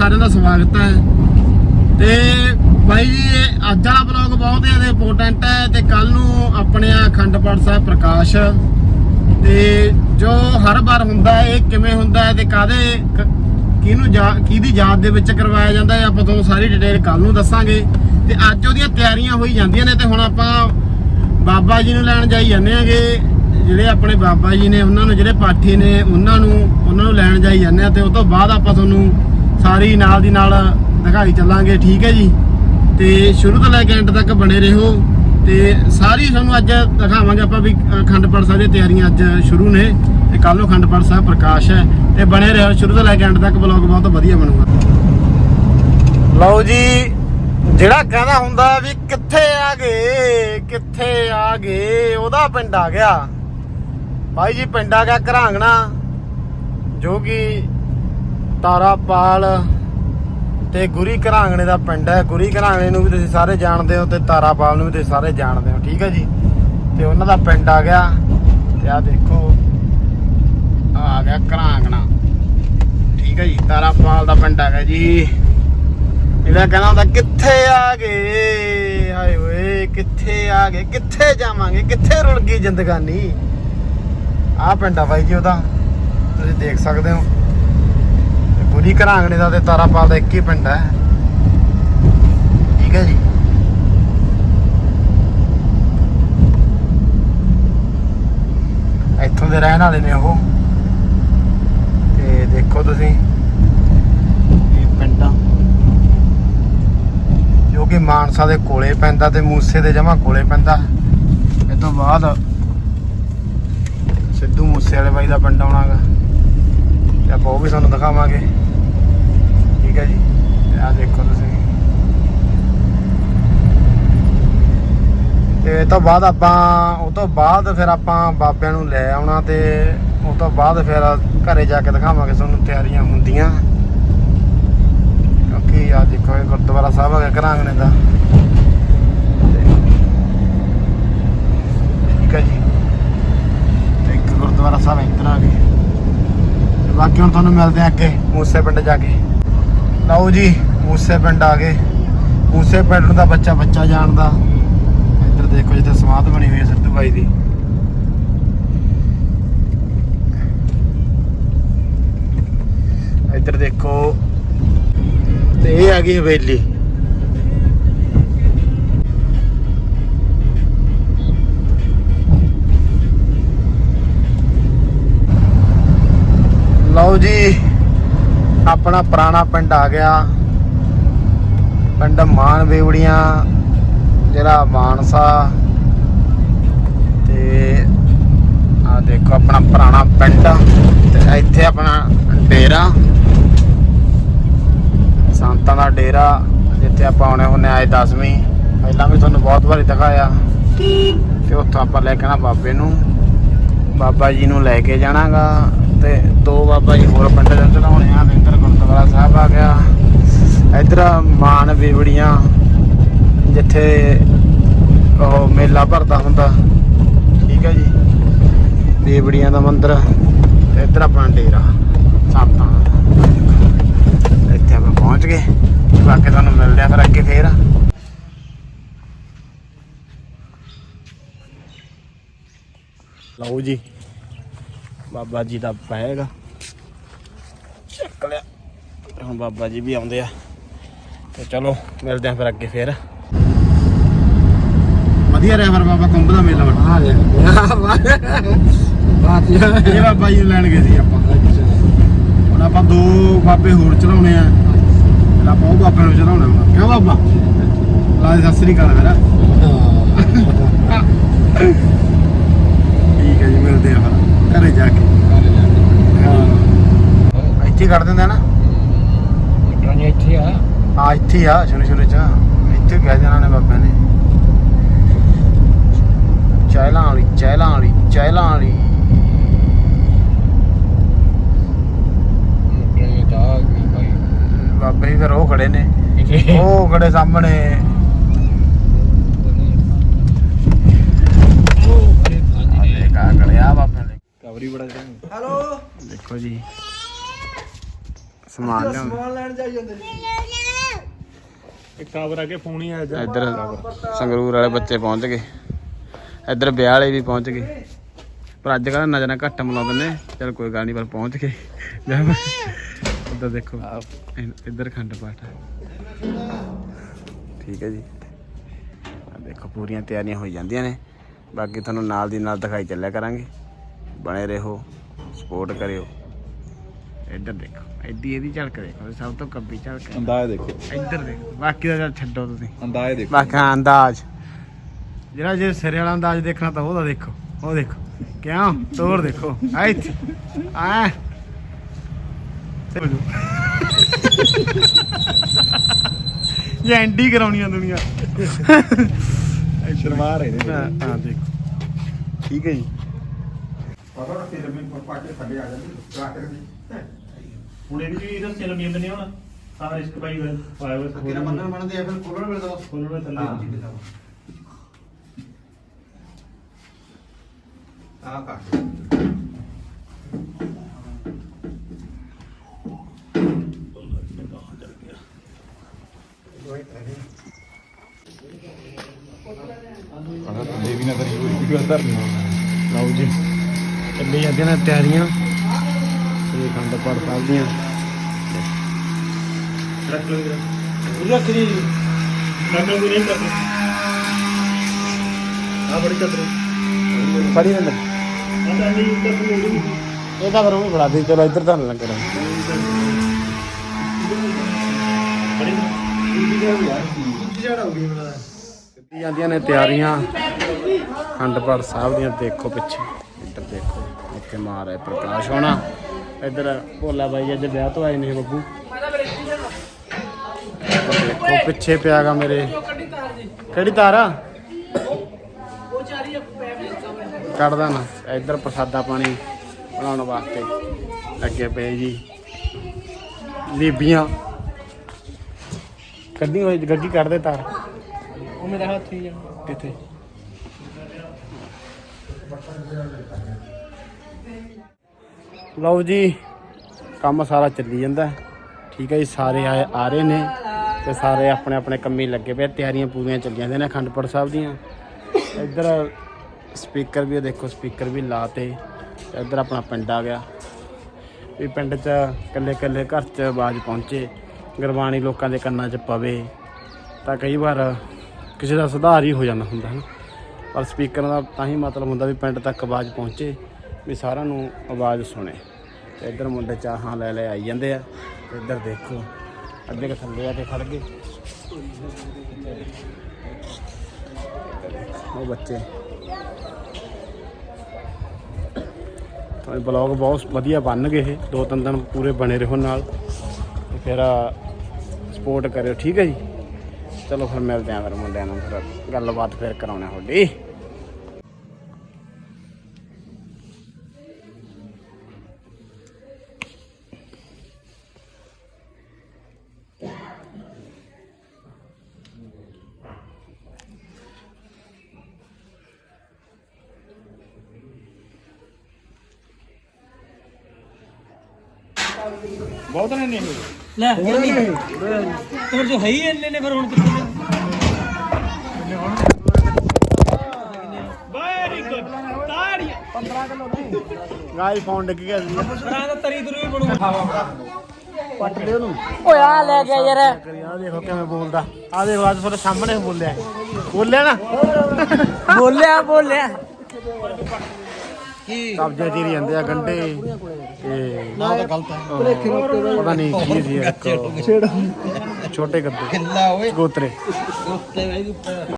ਸਾਰਿਆਂ ਦਾ ਸਵਾਗਤ ਹੈ। ਤੇ ਬਾਈ ਜੀ, ਇਹ ਅੱਜ ਵਾਲਾ ਬਲੌਗ ਬਹੁਤ ਜ਼ਿਆਦਾ ਇੰਪੋਰਟੈਂਟ ਹੈ ਤੇ ਕੱਲ ਨੂੰ ਆਪਣੇ ਆ ਅਖੰਡ ਪਾਠ ਸਾਹਿਬ ਪ੍ਰਕਾਸ਼। ਤੇ ਜੋ ਹਰ ਵਾਰ ਹੁੰਦਾ ਹੈ, ਇਹ ਕਿਵੇਂ ਹੁੰਦਾ ਹੈ ਤੇ ਕਾਦੇ ਕਿਹਨੂੰ ਜਾ- ਕਿਹਦੀ ਯਾਦ ਦੇ ਵਿੱਚ ਕਰਵਾਇਆ ਜਾਂਦਾ ਹੈ, ਆਪਾਂ ਤੁਹਾਨੂੰ ਸਾਰੀ ਡਿਟੇਲ ਕੱਲ ਨੂੰ ਦੱਸਾਂਗੇ। ਤੇ ਅੱਜ ਉਹਦੀਆਂ ਤਿਆਰੀਆਂ ਹੋਈ ਜਾਂਦੀਆਂ ਨੇ ਤੇ ਹੁਣ ਆਪਾਂ ਬਾਬਾ ਜੀ ਨੂੰ ਲੈਣ ਜਾਈ ਜਾਂਦੇ ਆਂਗੇ ਜਿਹੜੇ ਆਪਣੇ ਬਾਬਾ ਜੀ ਨੇ, ਉਹਨਾਂ ਨੂੰ, ਜਿਹੜੇ ਪਾਠੀ ਨੇ, ਉਹਨਾਂ ਨੂੰ ਉਹਨਾਂ ਨੂੰ ਲੈਣ ਜਾਈ ਜਾਂਦੇ ਆ ਤੇ ਉਸ ਤੋਂ ਬਾਅਦ ਆਪਾਂ ਤੁਹਾਨੂੰ ਸਾਰੀ ਨਾਲ ਦੀ ਨਾਲ ਦਿਖਾਈ ਚੱਲਾਂਗੇ, ਠੀਕ ਹੈ ਜੀ? ਤੇ ਸ਼ੁਰੂ ਤੋਂ ਲੈ ਕੇ ਐਂਡ ਤੱਕ ਬਣੇ ਰਹੋ ਤੇ ਸਾਰੀ ਤੁਹਾਨੂੰ ਅੱਜ ਦਿਖਾਵਾਂਗੇ ਆਪਾਂ ਵੀ ਅਖੰਡ ਪਾਠ ਸਾਹਿਬ ਦੀਆਂ ਤਿਆਰੀਆਂ ਅੱਜ ਸ਼ੁਰੂ ਨੇ ਤੇ ਕੱਲ ਅਖੰਡ ਪਾਠ ਸਾਹਿਬ ਪ੍ਰਕਾਸ਼ ਹੈ ਤੇ ਬਣੇ ਰਹੋ, ਸ਼ੁਰੂ ਤੋਂ ਲੈ ਕੇ ਐਂਡ ਤੱਕ ਬਲੌਗ ਬਹੁਤ ਵਧੀਆ ਬਣੂਗਾ। ਲਓ ਜੀ, ਜਿਹੜਾ ਕਹਿੰਦਾ ਹੁੰਦਾ ਵੀ ਕਿੱਥੇ ਆ ਗਏ, ਕਿੱਥੇ ਆ ਗਏ, ਉਹਦਾ ਪਿੰਡ ਆ ਗਿਆ। ਭਾਈ ਜੀ, ਪਿੰਡ ਆ ਗਿਆ ਘਰਾਂਗਣਾ, ਜੋ ਕਿ ਤਾਰਾਪਾਲ ਤੇ ਗੁਰੀ ਘਰਾਂਗਣੇ ਦਾ ਪਿੰਡ ਹੈ। ਗੁਰੀ ਘਰਾਂਗਣੇ ਨੂੰ ਵੀ ਤੁਸੀਂ ਸਾਰੇ ਜਾਣਦੇ ਹੋ ਤੇ ਤਾਰਾਪਾਲ ਨੂੰ ਵੀ ਤੁਸੀਂ ਸਾਰੇ ਜਾਣਦੇ ਹੋ, ਠੀਕ ਹੈ ਜੀ? ਤੇ ਉਹਨਾਂ ਦਾ ਪਿੰਡ ਆ ਗਿਆ ਤੇ ਆ ਦੇਖੋ, ਆਹ ਆ ਗਿਆ ਘਰਾਂਗਣਾ। ਠੀਕ ਹੈ ਜੀ, ਤਾਰਾਪਾਲ ਦਾ ਪਿੰਡ ਆ ਗਿਆ ਜੀ। ਇਹਦਾ ਕਹਿੰਦਾ ਹੁੰਦਾ, ਕਿੱਥੇ ਆ ਗਏ? ਹਾਏ ਓਏ, ਕਿੱਥੇ ਆ ਗਏ? ਕਿੱਥੇ ਜਾਵਾਂਗੇ? ਕਿੱਥੇ ਰੁਲ ਗਈ ਜ਼ਿੰਦਗਾਨੀ? ਆਹ ਪਿੰਡ ਆ ਬਾਈ ਜੀ ਉਹਦਾ। ਤੁਸੀਂ ਦੇਖ ਸਕਦੇ ਹੋ। ਗੁਰੀ ਘਰਾਂਗਣੇ ਦਾ ਤੇ ਤਾਰਾਪਾਲ ਦਾ ਇੱਕ ਹੀ ਪਿੰਡ ਹੈ। ਠੀਕ ਹੈ ਜੀ। ਇੱਥੋਂ ਦੇ ਰਹਿਣ ਵਾਲੇ ਨੇ ਉਹ। ਤੇ ਦੇਖੋ ਤੁਸੀਂ। ਇਹ ਪਿੰਡ। ਆ ਜੋ ਕਿ ਮਾਨਸਾ ਦੇ ਕੋਲੇ ਪੈਂਦਾ ਤੇ ਮੂਸੇ ਦੇ ਜਮਾ ਕੋਲੇ ਪੈਂਦਾ। ਇਹ ਤੋਂ ਬਾਅਦ ਸਿੱਧੂ ਮੂਸੇ ਵਾਲੇ ਬਾਈ ਦਾ ਪਿੰਡ ਆਉਣਾਗਾ। ਤੇ ਆਪਾਂ ਉਹ ਵੀ ਤੁਹਾਨੂੰ ਦਿਖਾਵਾਂਗੇ। ਠੀਕ ਹੈ ਜੀ। ਤੇ ਆਹ ਦੇਖੋ ਤੁਸੀਂ। ਤੇ ਤੋਂ ਬਾਅਦ ਆਪਾਂ, ਉਹ ਤੋਂ ਬਾਅਦ ਫਿਰ ਆਪਾਂ ਬਾਬਿਆਂ ਨੂੰ ਲੈ ਆਉਣਾ ਤੇ ਉਹ ਤੋਂ ਬਾਅਦ ਫਿਰ ਘਰੇ ਜਾ ਕੇ ਦਿਖਾਵਾਂਗੇ ਤੁਹਾਨੂੰ ਤਿਆਰੀਆਂ ਹੁੰਦੀਆਂ। ਕਿਉਂਕਿ ਆ ਦੇਖੋ ਇਹ ਗੁਰਦੁਆਰਾ ਸਾਹਿਬ ਹੈਗਾ ਘਰਾਂਗਣੇ ਦਾ। ਠੀਕ ਹੈ ਜੀ। ਤੇ ਇੱਕ ਗੁਰਦੁਆਰਾ ਸਾਹਿਬ ਇੱਧਰ ਆ ਗਏ। ਬਾਕੀ ਹੁਣ ਤੁਹਾਨੂੰ ਮਿਲਦੇ ਆ ਅੱਗੇ, ਮੂਸੇ ਪਿੰਡ ਜਾ ਕੇ। ਲਓ ਜੀ, ਮੂਸੇ ਪਿੰਡ ਆ ਗਏ। ਮੂਸੇ ਪਿੰਡ ਨੂੰ ਤਾਂ ਬੱਚਾ ਬੱਚਾ ਜਾਣਦਾ। ਇੱਧਰ ਦੇਖੋ ਜਿੱਥੇ ਸਮਾਧ ਬਣੀ ਹੋਈ ਹੈ ਸਿੱਧੂ ਬਾਈ ਦੀ। ਇੱਧਰ ਦੇਖੋ, ਤੇ ਇਹ ਆ ਗਈ ਹਵੇਲੀ। ਆਪਣਾ ਪੁਰਾਣਾ ਪਿੰਡ ਆ ਗਿਆ। ਪਿੰਡ ਮਾਨ ਬੇਵੜੀਆਂ ਜਿਹੜਾ ਮਾਨਸਾ। ਤੇ ਆ ਦੇਖੋ ਆਪਣਾ ਪੁਰਾਣਾ ਪਿੰਡ ਤੇ ਇੱਥੇ ਆਪਣਾ ਡੇਰਾ। ਸੰਤਾਂ ਦਾ ਡੇਰਾ, ਜਿੱਥੇ ਆਪਾਂ ਆਉਣੇ ਹੁੰਨੇ ਆਏ 10ਵੀਂ ਪਹਿਲਾਂ ਵੀ ਤੁਹਾਨੂੰ ਬਹੁਤ ਵਾਰੀ ਦਿਖਾਇਆ। ਤੇ ਉੱਥੋਂ ਆਪਾਂ ਲੈ ਕੇ ਆਣਾ ਬਾਬੇ ਨੂੰ। ਬਾਬਾ ਜੀ ਨੂੰ ਲੈ ਕੇ ਜਾਣਾਗਾ। ਤੇ ਦੋ ਬਾਬਾ ਜੀ ਹੋਰ ਪਿੰਡ ਦੇ ਚੜਾਉਣੇ ਆ, ਤੇ ਇੱਧਰ ਗੁਰਦੁਆਰਾ ਸਾਹਿਬ ਆ ਗਿਆ। ਇੱਧਰ ਮਾਨ ਬੀਵੜੀਆਂ ਜਿੱਥੇ ਉਹ ਮੇਲਾ ਭਰਦਾ ਹੁੰਦਾ। ਠੀਕ ਹੈ ਜੀ? ਬੀਵੜੀਆਂ ਦਾ ਮੰਦਿਰ, ਤੇ ਇੱਧਰ ਆਪਣਾ ਡੇਰਾ ਸੰਤਾਂ ਇੱਥੇ ਆਪਾਂ ਪਹੁੰਚ ਗਏ। ਬਾਕੀ ਤੁਹਾਨੂੰ ਮਿਲਦੇ ਆ ਫਿਰ ਅੱਗੇ ਫੇਰ। ਲਓ ਜੀ। ਬਾਬਾ ਜੀ ਦਾ ਪੈਗਾ ਚੱਕ ਲਿਆ। ਤੇ ਹੁਣ ਬਾਬਾ ਜੀ ਵੀ ਆਉਂਦੇ ਆ। ਤੇ ਚਲੋ ਮਿਲਦੇ ਆ ਫਿਰ ਅੱਗੇ ਫੇਰ। ਵਧੀਆ ਰਿਹਾ ਫਿਰ ਬਾਬਾ ਕੁੰਭ ਦਾ ਮੇਲਾ ਬਣਾ ਆ ਬਾਤ ਇਹ ਇਹ ਬਾਬਾ ਜੀ ਨੂੰ ਲੈਣ ਗਏ ਸੀ ਆਪਾਂ। ਹੁਣ ਆਪਾਂ ਦੋ ਬਾਬੇ ਹੋਰ ਚੜਾਉਣੇ ਆ। ਆਪਾਂ ਉਹ ਬਾਬੇ ਨੂੰ ਚੜਾਉਣਾ ਹੁਣ। ਕਿਉਂ ਬਾਬਾ? ਲਾ ਦੇ ਸਤਿ ਸ੍ਰੀ ਅਕਾਲ ਮੇਰਾ ਠੀਕ ਹੈ ਜੀ ਮਿਲਦੇ ਆ ਫਿਰ। ਘਰੇ ਜਾ ਕੇ। ਹਾਂ। ਇੱਥੇ ਕੱਢ ਦਿੰਦੇ ਨਾ? ਟੋਨੀ ਇੱਥੇ ਆ। ਆ ਇੱਥੇ ਆ ਸ਼ੁਰੂ ਸ਼ੁਰੂ ਚ। ਇੱਥੇ ਕਹਿ ਦੇਣਾ ਨੇ ਬਾਬਿਆਂ ਨੇ। ਚਹਿਲਾਂ ਵਾਲੀ ਚਹਿਲਾਂ ਵਾਲੀ ਚਹਿਲਾਂ ਵਾਲੀ। ਬਾਬੇ ਫਿਰ ਉਹ ਖੜੇ ਨੇ। ਉਹ ਖੜੇ ਸਾਹਮਣੇ ਆ ਦੇਖ ਆ ਖੜੇ ਆ ਬਾਬੇ ਨੇ ਕਵਰੀ ਬੜਾ ਦੇਖੋ ਜੀ। ਸਮਾਨ ਲਿਆਉਣ। ਸਮਾਨ ਲੈਣ ਜਾਈ ਜਾਂਦੇ ਇੱਕ ਕਵਰ ਆ ਕੇ ਫੋਨ ਹੀ ਆ ਜਾ। ਇੱਧਰ ਸੰਗਰੂਰ ਵਾਲੇ ਬੱਚੇ ਪਹੁੰਚ ਗਏ। ਇੱਧਰ ਵਿਆਹ ਵਾਲੇ ਵੀ ਪਹੁੰਚ ਗਏ। ਪਰ ਅੱਜ ਕੱਲ੍ਹ ਨਜ਼ਰਾਂ ਘੱਟ ਮਿਲਾਉਂਦੇ ਨੇ ਚਲ ਕੋਈ ਗੱਲ ਨਹੀਂ ਪਰ ਪਹੁੰਚ ਗਏ। ਇੱਧਰ ਦੇਖੋ। ਇੱਧਰ ਖੰਡ ਪਾਠ ਠੀਕ ਹੈ ਜੀ। ਦੇਖੋ ਪੂਰੀਆਂ ਤਿਆਰੀਆਂ ਹੋਈ ਜਾਂਦੀਆਂ ਨੇ। ਬਾਕੀ ਤੁਹਾਨੂੰ ਨਾਲ ਦੀ ਨਾਲ ਦਿਖਾਈ ਚੱਲਿਆ ਕਰਾਂਗੇ। ਬਣੇ ਰਹੋ ਸਪੋਰਟ ਕਰਿਓ। ਇੱਧਰ ਦੇਖੋ ਐਡੀ ਇਹਦੀ ਝਲਕ ਦੇਖੋ ਸਭ ਤੋਂ ਕੱਬੀ ਝਲਕ ਹੈ। ਅੰਦਾਜ਼ ਦੇਖੋ। ਇੱਧਰ ਦੇਖੋ ਬਾਕੀ ਦਾ ਚੱਲ ਛੱਡੋ ਤੁਸੀਂ। ਅੰਦਾਜ਼ ਦੇਖੋ। ਬਾਕੀ ਹਾਂ, ਅੰਦਾਜ਼। ਜਿਹੜਾ ਜੇ ਸਿਰੇ ਵਾਲਾ ਅੰਦਾਜ਼ ਦੇਖਣਾ ਤਾਂ ਉਹਦਾ ਦੇਖੋ ਉਹ ਦੇਖੋ। ਕਿਉਂ? ਤੋਰ ਦੇਖੋ। ਆ ਇੱਥੇ। ਆ। ਇਹ ਐਂਡੀ ਕਰਾਉਣੀ ਆ ਦੁਨੀਆ। ਸ਼ਰਮਾ ਰਹੇ ਨੇ। ਹਾਂ ਹਾਂ, ਦੇਖੋ। ਠੀਕ ਹੈ ਜੀ। ਹੁਣ ਇਹ ਵੀ ਇਹਦਾ ਸਿਰ ਮੇਲ ਨਹੀਂ ਹੋਣਾ ਸਾਰਾ ਰਿਸਕ ਪਾਈ ਹੋਇਆ ਪਾਇਆ ਹੋਇਆ ਕਿਹੜਾ ਬੰਨਣ ਬਣਦੇ ਆ ਫਿਰ ਖੋਲਣ ਵੇਲੇ ਦਾ। ਖੋਲ੍ਹਣ ਵੇਲੇ ਥੱਲੇ ਆ ਕੱਟ ਦੇਵੀ ਨਗਰ ਹੀ ਹੋਈ ਉਧਰ ਲਓ ਜੀ। ਚੱਲੀ ਜਾਂਦੀਆਂ ਨੇ ਤਿਆਰੀਆਂ। ਤੇ ਖੰਡ ਪਾਠ ਸਾਹਿਬ ਦੀਆਂ ਰੱਖ ਲਓ ਵੀਰੇ। ਰੱਖ ਲਈ। ਰੱਖ ਲਓ ਵੀਰੇ ਰੱਖ ਆ ਬੜੀ ਚੱਤਰ ਫੜੀ ਨਾ ਨਹੀਂ ਹੋ ਗਈ। ਇਹ ਤਾਂ ਫਿਰ ਉਹ ਫੜਾ ਦੇ ਚਲੋ ਇੱਧਰ ਤਾਂ ਨਾ ਲੱਗਣਾ ਬੜੀ ਕੀਤੀ ਜਾਂਦੀਆਂ ਨੇ ਤਿਆਰੀਆਂ। ਖੰਡ ਪਾਠ ਸਾਹਿਬ ਦੀਆਂ ਦੇਖੋ ਪਿੱਛੇ। ਇੱਧਰ ਦੇਖੋ। ਇੱਥੇ ਮਾਰ ਹੈ ਪ੍ਰਕਾਸ਼। ਹੋਣਾ ਇੱਧਰ ਭੋਲਾ ਬਾਈ ਅੱਜ ਵਿਆਹ ਤੋਂ ਆਏ ਨੇ ਬੱਬੂ। ਦੇਖੋ ਪਿੱਛੇ ਪਿਆਗਾ ਮੇਰੇ। ਕਿਹੜੀ ਤਾਰ ਆ? ਕੱਢਦਾ ਨਾ ਇੱਧਰ ਪ੍ਰਸਾਦਾ ਪਾਣੀ ਬਣਾਉਣ ਵਾਸਤੇ। ਲੱਗੇ ਪਏ ਜੀ। ਬੀਬੀਆਂ। ਕੱਢੀ ਹੋਈ ਗੱਗੀ ਕੱਢ ਦੇ ਤਾਰ। ਉਹ ਮੇਰਾ ਹੱਥ ਹੀ ਕਿੱਥੇ? ਲਓ ਜੀ, ਕੰਮ ਸਾਰਾ ਚੱਲੀ ਜਾਂਦਾ ਠੀਕ ਹੈ ਜੀ, ਸਾਰੇ ਆਏ ਆ ਰਹੇ ਨੇ ਤੇ ਸਾਰੇ ਆਪਣੇ ਆਪਣੇ ਕੰਮੀ ਲੱਗੇ ਪਏ ਤਿਆਰੀਆਂ ਪੂਰੀਆਂ ਚੱਲੀਆਂ ਜਾਂਦੀਆਂ ਨੇ ਅਖੰਡਪੁਰ ਸਾਹਿਬ ਦੀਆਂ। ਇੱਧਰ ਸਪੀਕਰ ਵੀ ਦੇਖੋ ਸਪੀਕਰ ਵੀ ਲਾਤੇ। ਇੱਧਰ ਆਪਣਾ ਪਿੰਡ ਆ ਗਿਆ। ਵੀ ਪਿੰਡ 'ਚ ਕੱਲੇ ਕੱਲੇ ਘਰ 'ਚ ਆਵਾਜ਼ ਪਹੁੰਚੇ। ਗੁਰਬਾਣੀ ਲੋਕਾਂ ਦੇ ਕੰਨਾਂ 'ਚ ਪਵੇ। ਤਾਂ ਕਈ ਵਾਰ ਕਿਸੇ ਦਾ ਸੁਧਾਰ ਹੀ ਹੋ ਜਾਂਦਾ ਹੁੰਦਾ ਹੈ ਪਰ ਸਪੀਕਰ ਦਾ ਤਾਂ ਹੀ ਮਤਲਬ ਹੁੰਦਾ ਵੀ ਪਿੰਡ ਤੱਕ ਆਵਾਜ਼ ਪਹੁੰਚੇ। ਵੀ ਸਾਰਿਆਂ ਨੂੰ ਆਵਾਜ਼ ਸੁਣੇ। ਤੇ ਇੱਧਰ ਮੁੰਡੇ ਚਾਹਾਂ ਲੈ ਲੈ ਆਈ ਜਾਂਦੇ ਆ। ਤੇ ਇੱਧਰ ਦੇਖੋ, ਅੱਧੇ ਕੁ ਥੱਲੇ ਆ ਕੇ ਖੜ ਗਏ। ਉਹ ਬੱਚੇ। ਤਾਂ ਬਲੌਗ ਬਹੁਤ ਵਧੀਆ ਬਣ ਗਏ ਇਹ, ਦੋ ਤਿੰਨ ਦਿਨ ਪੂਰੇ ਬਣੇ ਰਹੋ ਨਾਲ। ਤੇ ਫਿਰ ਸਪੋਰਟ ਕਰਿਓ, ਠੀਕ ਹੈ ਜੀ? ਚਲੋ ਫਿਰ ਮਿਲਦੇ ਆਂ ਫਿਰ ਮੁੰਡਿਆਂ ਨਾਲ ਫਿਰ ਗੱਲਬਾਤ ਫਿਰ ਕਰਾਉਣਾ ਤੁਹਾਡੀ। ਬਹੁਤ ਨੇ ਨਹੀਂ। ਲੈ ਹੁਣ ਨਹੀਂ। ਹੋਰ ਜੋ ਹੈ ਹੀ ਇੰਨੇ ਨੇ ਫਿਰ ਹੁਣ ਕਿੱਥੇ ਨੇ? ਵੈਰੀ ਗੁੱਡ ਤਾੜੀਆਂ। ਗਾਈ ਫੋਨ ਡਿੱਗ ਗਿਆ ਸੀ। ਬਰਾਂ ਦਾ ਤਰੀ ਤਰੂ ਵੀ ਬਣੂ। ਪੱਟ ਦੇ ਉਹਨੂੰ। ਓਏ ਆ ਲੈ ਗਿਆ ਯਾਰ। ਆ ਦੇਖੋ ਕਿਵੇਂ ਬੋਲਦਾ। ਆ ਦੇਖੋ ਅੱਜ ਤੁਹਾਡੇ ਸਾਹਮਣੇ ਬੋਲਿਆ। ਬੋਲਿਆ ਨਾ? ਬੋਲਿਆ ਬੋਲਿਆ। ਕਬਜ਼ੇ ਚੀਰੀ ਜਾਂਦੇ ਆ ਗੰਡੇ। ਤੇ ਨਾ ਤਾਂ ਗਲਤ ਹੈ। ਪਤਾ ਨਹੀਂ ਕੀ ਸੀ ਇੱਕ ਛੋਟੇ ਗੱਦੇ। ਕਿੱਲਾ ਓਏ। ਗੋਤਰੇ ਉੱਤੇ